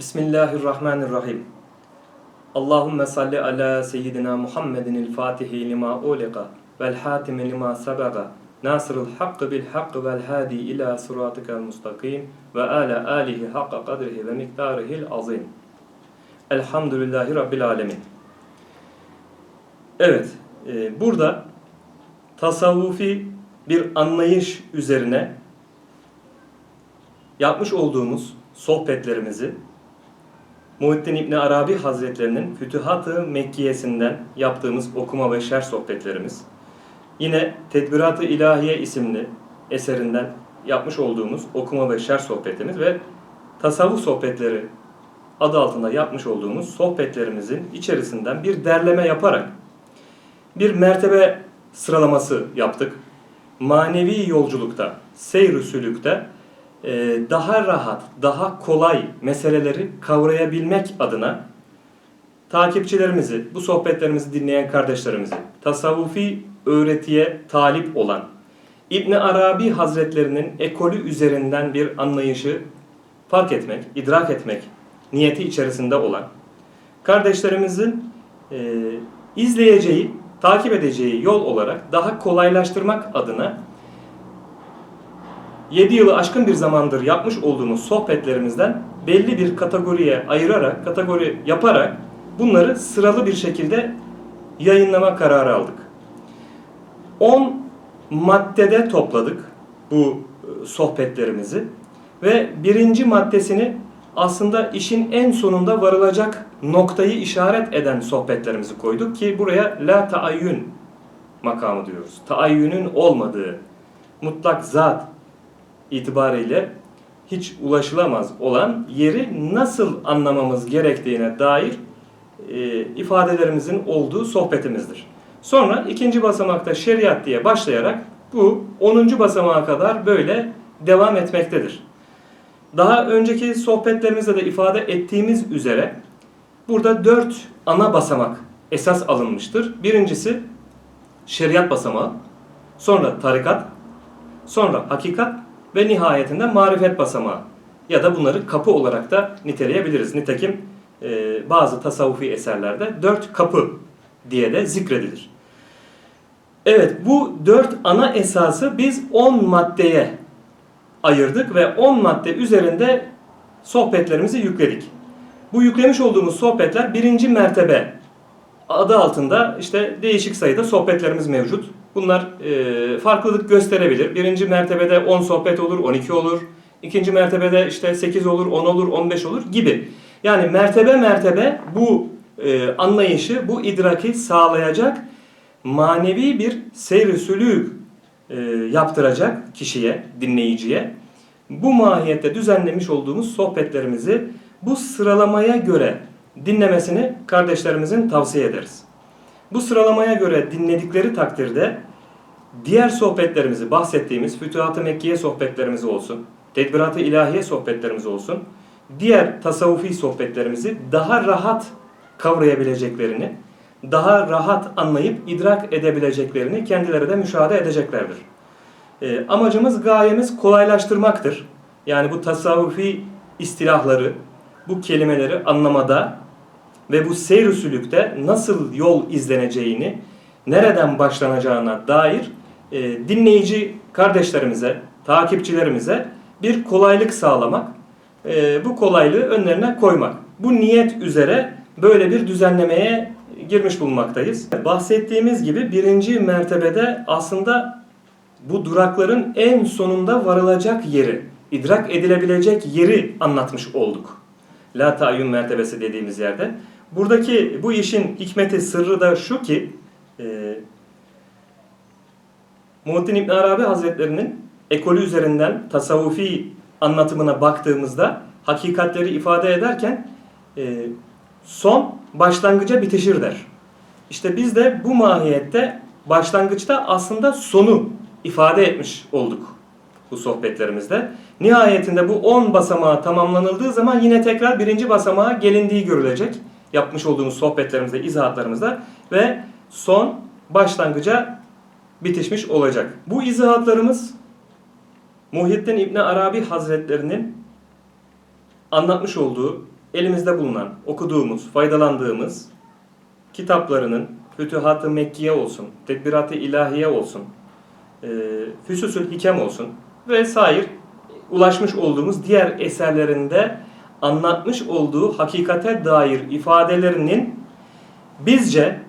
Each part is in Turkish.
Bismillahirrahmanirrahim. Allahümme salli ala seyyidina Muhammedin il fatihi lima uliqa vel hatimi lima sabaga nasırıl hakkı bil hakkı vel hadi ila sıratıkel mustakim ve ala alihi hakka kadrihi ve miktarihil azim. Elhamdülillahi Rabbil alemin. Evet, e, burada tasavvufi bir anlayış üzerine yapmış olduğumuz sohbetlerimizi Muhittin İbni Arabi Hazretlerinin Fütühat-ı Mekkiyesinden yaptığımız okuma ve şerh sohbetlerimiz, yine Tedbirat-ı İlahiye isimli eserinden yapmış olduğumuz okuma ve şerh sohbetimiz ve tasavvuf sohbetleri adı altında yapmış olduğumuz sohbetlerimizin içerisinden bir derleme yaparak bir mertebe sıralaması yaptık. Manevi yolculukta, seyr-ü sülükte daha rahat, daha kolay meseleleri kavrayabilmek adına takipçilerimizi, bu sohbetlerimizi dinleyen kardeşlerimizi, tasavvufi öğretiye talip olan, İbni Arabi Hazretlerinin ekolü üzerinden bir anlayışı fark etmek, idrak etmek niyeti içerisinde olan kardeşlerimizin e, izleyeceği, takip edeceği yol olarak daha kolaylaştırmak adına 7 yılı aşkın bir zamandır yapmış olduğumuz sohbetlerimizden belli bir kategoriye ayırarak, kategori yaparak bunları sıralı bir şekilde yayınlama kararı aldık. 10 maddede topladık bu e, sohbetlerimizi ve birinci maddesini aslında işin en sonunda varılacak noktayı işaret eden sohbetlerimizi koyduk ki buraya la taayyün makamı diyoruz. Taayyünün olmadığı mutlak zat itibariyle hiç ulaşılamaz olan yeri nasıl anlamamız gerektiğine dair e, ifadelerimizin olduğu sohbetimizdir. Sonra ikinci basamakta şeriat diye başlayarak bu 10. basamağa kadar böyle devam etmektedir. Daha önceki sohbetlerimizde de ifade ettiğimiz üzere burada dört ana basamak esas alınmıştır. Birincisi şeriat basamağı, sonra tarikat, sonra hakikat ve nihayetinde marifet basamağı ya da bunları kapı olarak da niteleyebiliriz. Nitekim e, bazı tasavvufi eserlerde dört kapı diye de zikredilir. Evet bu dört ana esası biz on maddeye ayırdık ve on madde üzerinde sohbetlerimizi yükledik. Bu yüklemiş olduğumuz sohbetler birinci mertebe adı altında işte değişik sayıda sohbetlerimiz mevcut. Bunlar e, farklılık gösterebilir. Birinci mertebede 10 sohbet olur, 12 olur. İkinci mertebede işte 8 olur, 10 olur, 15 olur gibi. Yani mertebe mertebe bu e, anlayışı, bu idraki sağlayacak manevi bir seyr-i sülük e, yaptıracak kişiye, dinleyiciye. Bu mahiyette düzenlemiş olduğumuz sohbetlerimizi bu sıralamaya göre dinlemesini kardeşlerimizin tavsiye ederiz. Bu sıralamaya göre dinledikleri takdirde diğer sohbetlerimizi bahsettiğimiz Fütuhat-ı Mekkiye sohbetlerimiz olsun, Tedbirat-ı İlahiye sohbetlerimiz olsun, diğer tasavvufi sohbetlerimizi daha rahat kavrayabileceklerini, daha rahat anlayıp idrak edebileceklerini kendileri de müşahede edeceklerdir. E, amacımız, gayemiz kolaylaştırmaktır. Yani bu tasavvufi istilahları, bu kelimeleri anlamada ve bu seyr usulükte nasıl yol izleneceğini, nereden başlanacağına dair e, dinleyici kardeşlerimize, takipçilerimize bir kolaylık sağlamak, e, bu kolaylığı önlerine koymak. Bu niyet üzere böyle bir düzenlemeye girmiş bulunmaktayız. Bahsettiğimiz gibi birinci mertebede aslında bu durakların en sonunda varılacak yeri, idrak edilebilecek yeri anlatmış olduk. La tayyun mertebesi dediğimiz yerde. Buradaki bu işin hikmeti, sırrı da şu ki e, Muhittin İbn Arabi Hazretlerinin ekolü üzerinden tasavvufi anlatımına baktığımızda hakikatleri ifade ederken e, son başlangıca bitişir der. İşte biz de bu mahiyette başlangıçta aslında sonu ifade etmiş olduk bu sohbetlerimizde. Nihayetinde bu 10 basamağı tamamlanıldığı zaman yine tekrar birinci basamağa gelindiği görülecek. Yapmış olduğumuz sohbetlerimizde, izahatlarımızda ve son başlangıca bitişmiş olacak. Bu izahatlarımız Muhyiddin İbni Arabi Hazretlerinin anlatmış olduğu elimizde bulunan, okuduğumuz, faydalandığımız kitaplarının Fütühat-ı Mekkiye olsun, Tedbirat-ı İlahiye olsun, Füsusül Hikem olsun vesaire ulaşmış olduğumuz diğer eserlerinde anlatmış olduğu hakikate dair ifadelerinin bizce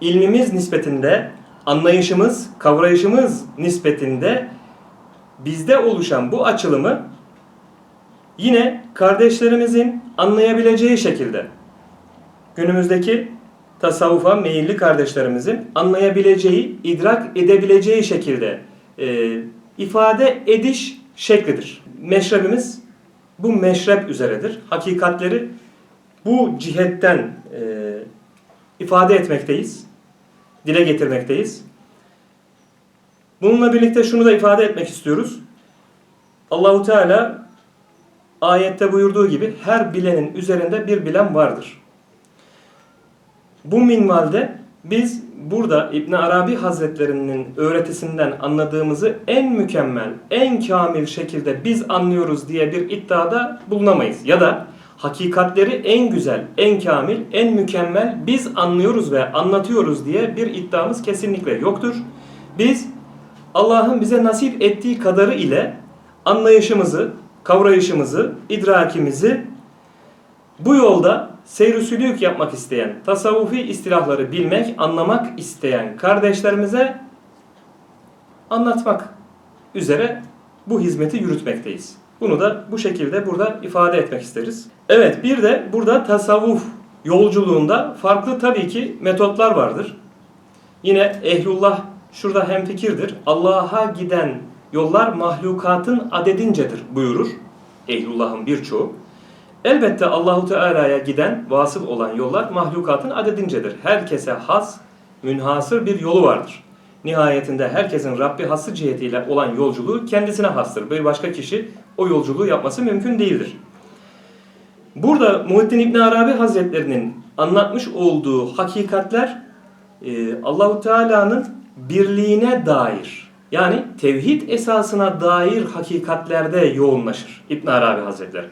ilmimiz nispetinde, anlayışımız, kavrayışımız nispetinde bizde oluşan bu açılımı yine kardeşlerimizin anlayabileceği şekilde günümüzdeki tasavvufa meyilli kardeşlerimizin anlayabileceği, idrak edebileceği şekilde e, ifade ediş şeklidir. Meşrebimiz bu meşrep üzeredir. Hakikatleri bu cihetten e, ifade etmekteyiz, dile getirmekteyiz. Bununla birlikte şunu da ifade etmek istiyoruz. Allahu Teala ayette buyurduğu gibi her bilenin üzerinde bir bilen vardır. Bu minvalde biz burada İbn Arabi Hazretlerinin öğretisinden anladığımızı en mükemmel, en kamil şekilde biz anlıyoruz diye bir iddiada bulunamayız. Ya da hakikatleri en güzel, en kamil, en mükemmel biz anlıyoruz ve anlatıyoruz diye bir iddiamız kesinlikle yoktur. Biz Allah'ın bize nasip ettiği kadarı ile anlayışımızı, kavrayışımızı, idrakimizi bu yolda seyr yapmak isteyen, tasavvufi istilahları bilmek, anlamak isteyen kardeşlerimize anlatmak üzere bu hizmeti yürütmekteyiz. Bunu da bu şekilde burada ifade etmek isteriz. Evet bir de burada tasavvuf yolculuğunda farklı tabii ki metotlar vardır. Yine ehlullah şurada hemfikirdir. Allah'a giden yollar mahlukatın adedincedir buyurur. Ehlullah'ın birçoğu. Elbette Allahu Teala'ya giden, vasıl olan yollar mahlukatın adedincedir. Herkese has, münhasır bir yolu vardır. Nihayetinde herkesin Rabbi hası cihetiyle olan yolculuğu kendisine hastır. Bir başka kişi o yolculuğu yapması mümkün değildir. Burada Muhittin İbn Arabi Hazretlerinin anlatmış olduğu hakikatler e, Allahu Teala'nın birliğine dair yani tevhid esasına dair hakikatlerde yoğunlaşır İbn Arabi Hazretleri.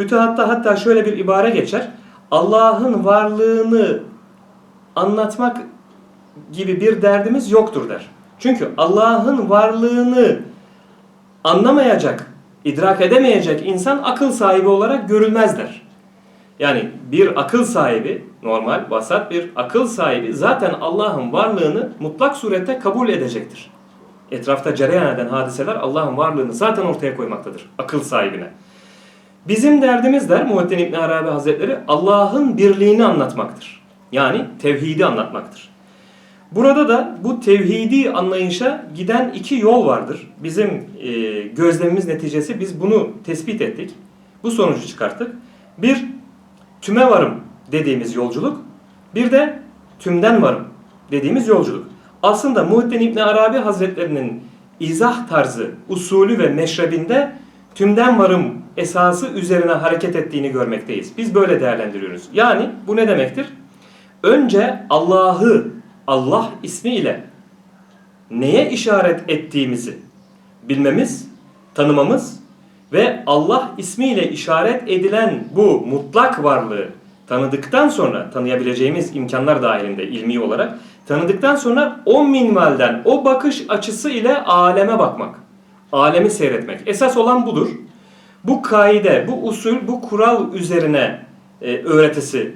Fütühatta hatta şöyle bir ibare geçer. Allah'ın varlığını anlatmak gibi bir derdimiz yoktur der. Çünkü Allah'ın varlığını anlamayacak, idrak edemeyecek insan akıl sahibi olarak görülmez der. Yani bir akıl sahibi, normal, vasat bir akıl sahibi zaten Allah'ın varlığını mutlak surette kabul edecektir. Etrafta cereyan eden hadiseler Allah'ın varlığını zaten ortaya koymaktadır akıl sahibine. Bizim derdimiz der Muhittin İbn Arabi Hazretleri Allah'ın birliğini anlatmaktır. Yani tevhidi anlatmaktır. Burada da bu tevhidi anlayışa giden iki yol vardır. Bizim e, gözlemimiz neticesi biz bunu tespit ettik. Bu sonucu çıkarttık. Bir, tüme varım dediğimiz yolculuk. Bir de tümden varım dediğimiz yolculuk. Aslında Muhittin İbn Arabi Hazretlerinin izah tarzı, usulü ve meşrebinde tümden varım esası üzerine hareket ettiğini görmekteyiz. Biz böyle değerlendiriyoruz. Yani bu ne demektir? Önce Allah'ı Allah ismiyle neye işaret ettiğimizi bilmemiz, tanımamız ve Allah ismiyle işaret edilen bu mutlak varlığı tanıdıktan sonra tanıyabileceğimiz imkanlar dahilinde ilmi olarak tanıdıktan sonra o minvalden, o bakış açısı ile aleme bakmak. Alemi seyretmek. Esas olan budur. Bu kaide, bu usul, bu kural üzerine e, öğretisi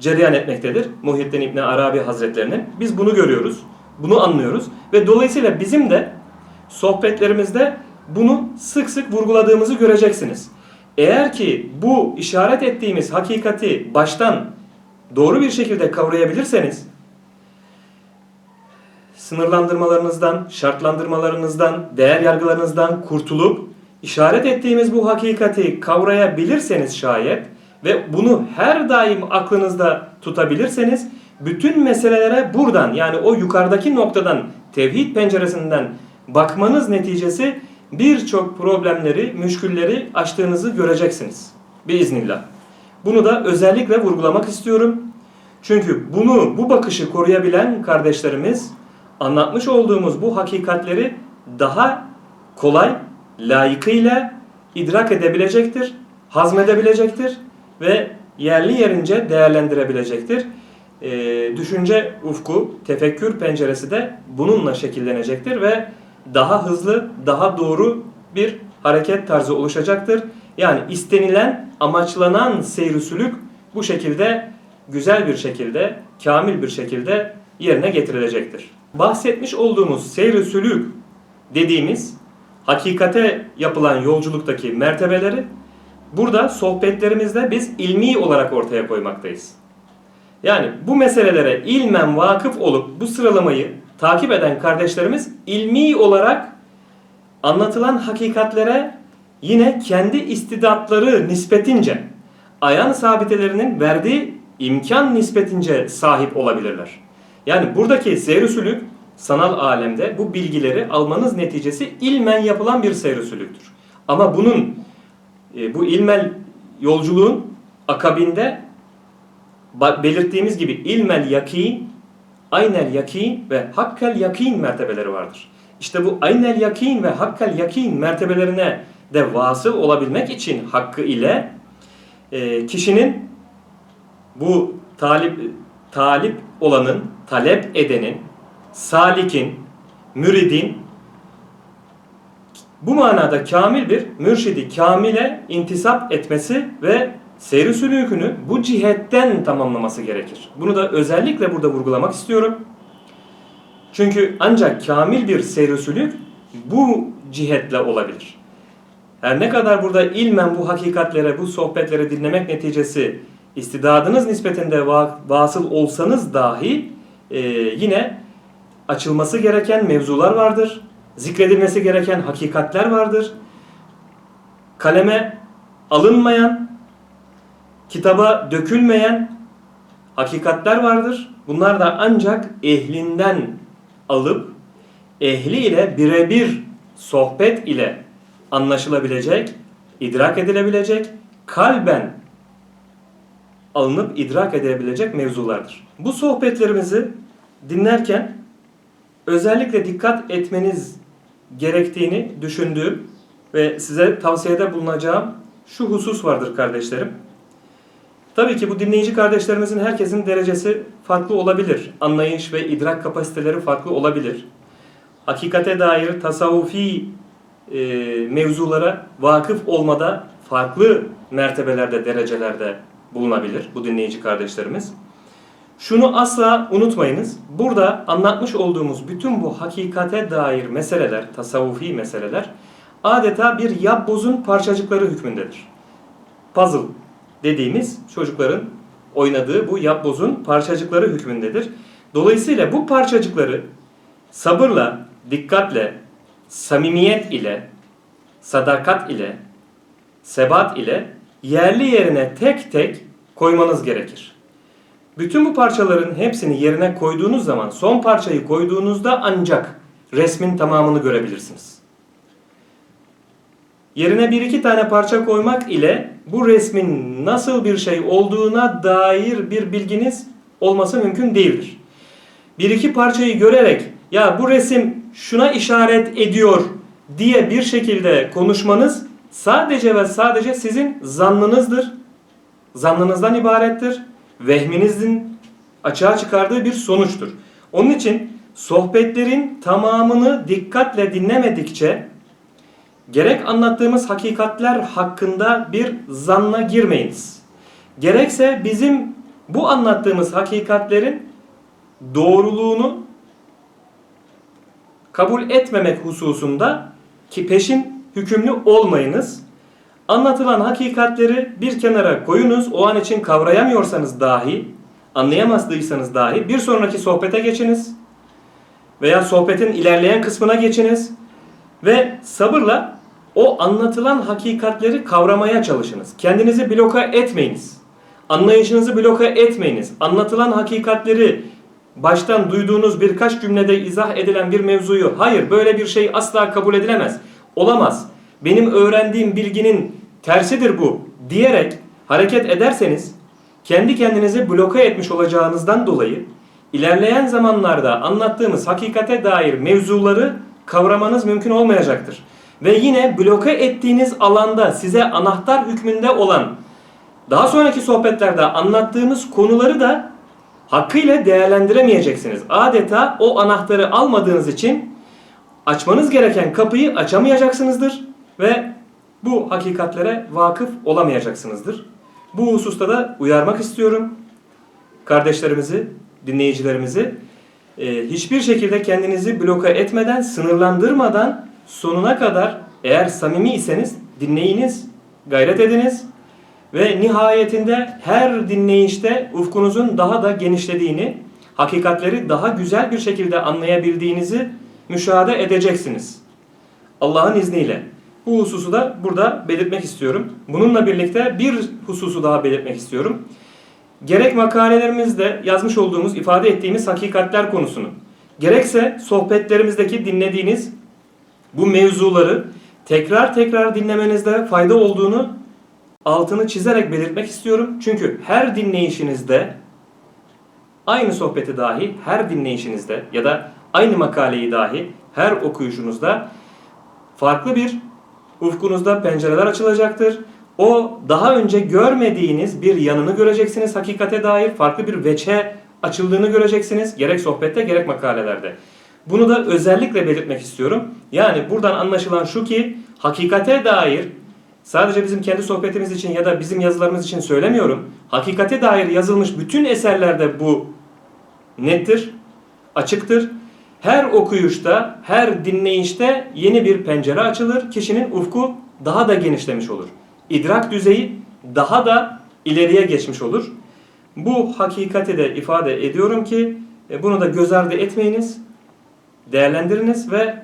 cereyan etmektedir. Muhyiddin İbni Arabi Hazretlerinin. Biz bunu görüyoruz, bunu anlıyoruz ve dolayısıyla bizim de sohbetlerimizde bunu sık sık vurguladığımızı göreceksiniz. Eğer ki bu işaret ettiğimiz hakikati baştan doğru bir şekilde kavrayabilirseniz sınırlandırmalarınızdan, şartlandırmalarınızdan, değer yargılarınızdan kurtulup işaret ettiğimiz bu hakikati kavrayabilirseniz şayet ve bunu her daim aklınızda tutabilirseniz bütün meselelere buradan yani o yukarıdaki noktadan tevhid penceresinden bakmanız neticesi birçok problemleri, müşkülleri aştığınızı göreceksiniz. Biiznillah. Bunu da özellikle vurgulamak istiyorum. Çünkü bunu, bu bakışı koruyabilen kardeşlerimiz anlatmış olduğumuz bu hakikatleri daha kolay, layıkıyla idrak edebilecektir, hazmedebilecektir ve yerli yerince değerlendirebilecektir. Ee, düşünce ufku, tefekkür penceresi de bununla şekillenecektir ve daha hızlı, daha doğru bir hareket tarzı oluşacaktır. Yani istenilen, amaçlanan seyri sülük bu şekilde güzel bir şekilde, kamil bir şekilde yerine getirilecektir. Bahsetmiş olduğumuz seyri sülük dediğimiz hakikate yapılan yolculuktaki mertebeleri burada sohbetlerimizde biz ilmi olarak ortaya koymaktayız. Yani bu meselelere ilmen vakıf olup bu sıralamayı takip eden kardeşlerimiz ilmi olarak anlatılan hakikatlere yine kendi istidatları nispetince ayan sabitelerinin verdiği imkan nispetince sahip olabilirler. Yani buradaki seyr sanal alemde bu bilgileri almanız neticesi ilmen yapılan bir seyr Ama bunun e, bu ilmel yolculuğun akabinde belirttiğimiz gibi ilmel yakin, aynel yakin ve hakkel yakin mertebeleri vardır. İşte bu aynel yakin ve hakkel yakin mertebelerine de vasıl olabilmek için hakkı ile e, kişinin bu talip talip olanın, talep edenin, salikin, müridin bu manada kamil bir mürşidi kamile intisap etmesi ve seyri sülükünü bu cihetten tamamlaması gerekir. Bunu da özellikle burada vurgulamak istiyorum. Çünkü ancak kamil bir seyri sülük bu cihetle olabilir. Her ne kadar burada ilmen bu hakikatlere, bu sohbetlere dinlemek neticesi istidadınız nispetinde vasıl olsanız dahi e, yine açılması gereken mevzular vardır. Zikredilmesi gereken hakikatler vardır. Kaleme alınmayan, kitaba dökülmeyen hakikatler vardır. Bunlar da ancak ehlinden alıp ehli ile birebir sohbet ile anlaşılabilecek, idrak edilebilecek, kalben alınıp idrak edebilecek mevzulardır. Bu sohbetlerimizi dinlerken özellikle dikkat etmeniz gerektiğini düşündüğüm ve size tavsiyede bulunacağım şu husus vardır kardeşlerim. Tabii ki bu dinleyici kardeşlerimizin herkesin derecesi farklı olabilir. Anlayış ve idrak kapasiteleri farklı olabilir. Hakikate dair tasavvufi e, mevzulara vakıf olmada farklı mertebelerde, derecelerde bulunabilir bu dinleyici kardeşlerimiz. Şunu asla unutmayınız. Burada anlatmış olduğumuz bütün bu hakikate dair meseleler, tasavvufi meseleler adeta bir yapbozun parçacıkları hükmündedir. Puzzle dediğimiz çocukların oynadığı bu yapbozun parçacıkları hükmündedir. Dolayısıyla bu parçacıkları sabırla, dikkatle, samimiyet ile, sadakat ile, sebat ile yerli yerine tek tek koymanız gerekir. Bütün bu parçaların hepsini yerine koyduğunuz zaman son parçayı koyduğunuzda ancak resmin tamamını görebilirsiniz. Yerine bir iki tane parça koymak ile bu resmin nasıl bir şey olduğuna dair bir bilginiz olması mümkün değildir. Bir iki parçayı görerek ya bu resim şuna işaret ediyor diye bir şekilde konuşmanız sadece ve sadece sizin zannınızdır. Zannınızdan ibarettir. Vehminizin açığa çıkardığı bir sonuçtur. Onun için sohbetlerin tamamını dikkatle dinlemedikçe gerek anlattığımız hakikatler hakkında bir zanna girmeyiniz. Gerekse bizim bu anlattığımız hakikatlerin doğruluğunu kabul etmemek hususunda ki peşin hükümlü olmayınız. Anlatılan hakikatleri bir kenara koyunuz. O an için kavrayamıyorsanız dahi, anlayamazdıysanız dahi bir sonraki sohbete geçiniz. Veya sohbetin ilerleyen kısmına geçiniz. Ve sabırla o anlatılan hakikatleri kavramaya çalışınız. Kendinizi bloka etmeyiniz. Anlayışınızı bloka etmeyiniz. Anlatılan hakikatleri baştan duyduğunuz birkaç cümlede izah edilen bir mevzuyu hayır böyle bir şey asla kabul edilemez. Olamaz. Benim öğrendiğim bilginin tersidir bu diyerek hareket ederseniz kendi kendinizi bloka etmiş olacağınızdan dolayı ilerleyen zamanlarda anlattığımız hakikate dair mevzuları kavramanız mümkün olmayacaktır. Ve yine bloke ettiğiniz alanda size anahtar hükmünde olan Daha sonraki sohbetlerde anlattığımız konuları da hakkıyla değerlendiremeyeceksiniz. Adeta o anahtarı almadığınız için açmanız gereken kapıyı açamayacaksınızdır ve bu hakikatlere vakıf olamayacaksınızdır. Bu hususta da uyarmak istiyorum kardeşlerimizi, dinleyicilerimizi. Ee, hiçbir şekilde kendinizi bloka etmeden, sınırlandırmadan sonuna kadar eğer samimi iseniz dinleyiniz, gayret ediniz ve nihayetinde her dinleyişte ufkunuzun daha da genişlediğini, hakikatleri daha güzel bir şekilde anlayabildiğinizi müşahede edeceksiniz. Allah'ın izniyle. Bu hususu da burada belirtmek istiyorum. Bununla birlikte bir hususu daha belirtmek istiyorum. Gerek makalelerimizde yazmış olduğumuz, ifade ettiğimiz hakikatler konusunu, gerekse sohbetlerimizdeki dinlediğiniz bu mevzuları tekrar tekrar dinlemenizde fayda olduğunu altını çizerek belirtmek istiyorum. Çünkü her dinleyişinizde aynı sohbeti dahi her dinleyişinizde ya da aynı makaleyi dahi her okuyuşunuzda farklı bir ufkunuzda pencereler açılacaktır. O daha önce görmediğiniz bir yanını göreceksiniz hakikate dair farklı bir veçe açıldığını göreceksiniz gerek sohbette gerek makalelerde. Bunu da özellikle belirtmek istiyorum. Yani buradan anlaşılan şu ki hakikate dair sadece bizim kendi sohbetimiz için ya da bizim yazılarımız için söylemiyorum. Hakikate dair yazılmış bütün eserlerde bu nettir, açıktır. Her okuyuşta, her dinleyişte yeni bir pencere açılır. Kişinin ufku daha da genişlemiş olur. İdrak düzeyi daha da ileriye geçmiş olur. Bu hakikati de ifade ediyorum ki e, bunu da göz ardı etmeyiniz, değerlendiriniz ve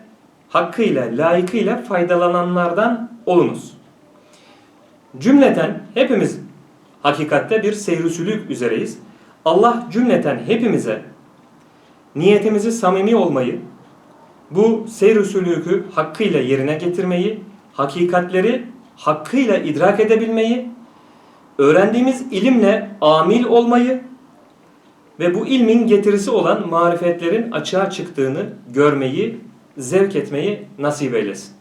hakkıyla, layıkıyla faydalananlardan olunuz. Cümleten hepimiz hakikatte bir seyri üzereyiz. Allah cümleten hepimize niyetimizi samimi olmayı, bu seyr sülükü hakkıyla yerine getirmeyi, hakikatleri hakkıyla idrak edebilmeyi, öğrendiğimiz ilimle amil olmayı ve bu ilmin getirisi olan marifetlerin açığa çıktığını görmeyi, zevk etmeyi nasip eylesin.